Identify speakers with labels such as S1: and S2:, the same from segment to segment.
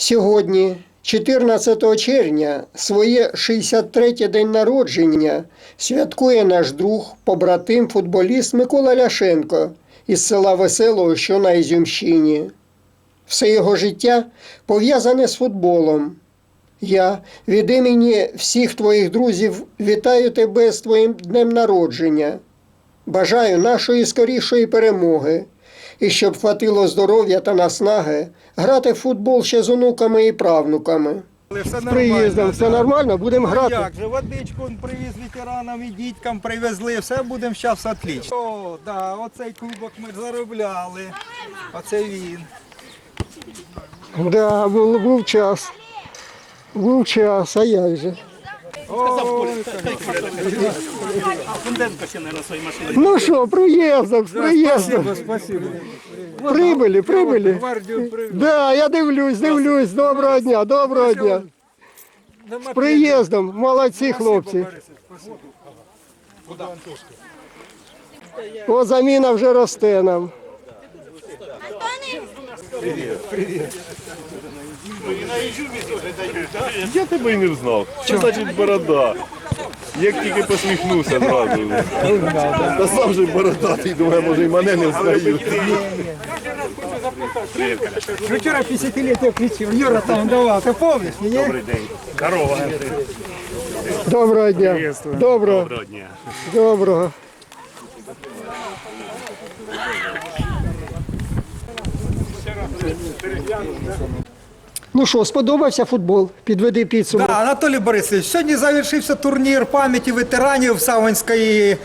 S1: Сьогодні, 14 червня, своє 63-є день народження святкує наш друг, побратим, футболіст Микола Ляшенко із села Веселого, що на Ізюмщині. Все його життя пов'язане з футболом. Я від імені всіх твоїх друзів вітаю тебе з твоїм днем народження. Бажаю нашої скорішої перемоги і щоб хватило здоров'я та наснаги грати в футбол ще з онуками і правнуками.
S2: Все
S1: З приїздом все нормально, будемо
S2: Ну,
S1: грати.
S2: Як же, водичку он привіз ветеранам і діткам привезли, все будемо зараз отлично. О, да, оцей кубок ми заробляли. Оце він.
S1: Да, був, був час. Був час, а як же. Ну що, приїздом, з приїздом.
S2: спасибо. Гвардію привіз.
S1: Да, я дивлюсь, дивлюсь. Доброго дня, доброго дня. З приїздом, молодці хлопці. О, заміна вже росте нам.
S3: Я тебе й не знав. Що значить борода? Як тільки посміхнувся зразу. Та сам же бородатий, думаю, може і мене не взнають.
S2: Вчора 50-ліття включив, Юра там давав, ти пам'ятаєш, ні?
S3: Добрий день. Корова.
S1: Доброго дня. Доброго,
S3: Доброго дня.
S1: доброго. Ну що, сподобався футбол? Підведи підсумок.
S2: Да, Анатолій Борисович, сьогодні завершився турнір пам'яті ветеранів Савинської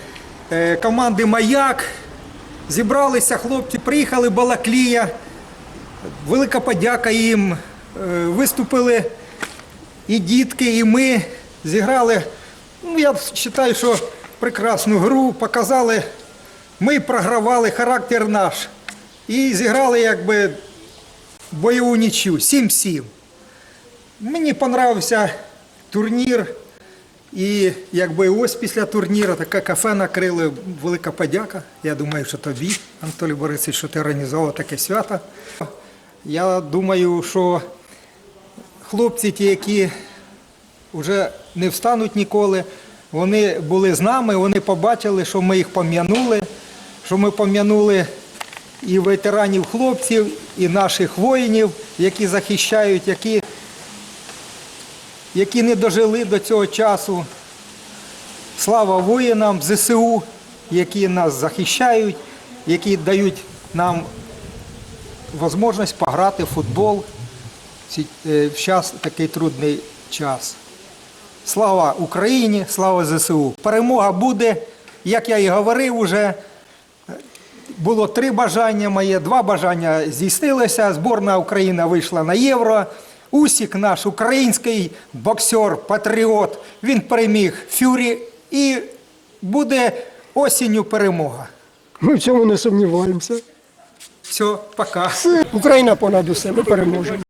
S2: е, команди Маяк. Зібралися хлопці, приїхали Балаклія. Велика подяка їм. Е, Виступили і дітки, і ми. Зіграли, ну, я вважаю, що прекрасну гру, показали. Ми програвали характер наш. І зіграли якби бойову нічю 7-7. Мені понравився турнір. І якби ось після турніру таке кафе накрили, велика подяка. Я думаю, що тобі, Анатолій Борисович, що ти організував таке свято. Я думаю, що хлопці, ті, які вже не встануть ніколи, вони були з нами, вони побачили, що ми їх пом'янули, що ми пом'янули і ветеранів хлопців, і наших воїнів, які захищають, які які не дожили до цього часу. Слава воїнам ЗСУ, які нас захищають, які дають нам можливість пограти в футбол в е, в час такий трудний час. Слава Україні, слава ЗСУ. Перемога буде, як я і говорив уже. Було три бажання моє, два бажання здійснилися. Зборна Україна вийшла на євро. Усік наш український боксер, патріот, він переміг Фюрі і буде осінню перемога.
S1: Ми в цьому не сумніваємося.
S2: Все, пока.
S1: Україна понад усе, ми переможемо.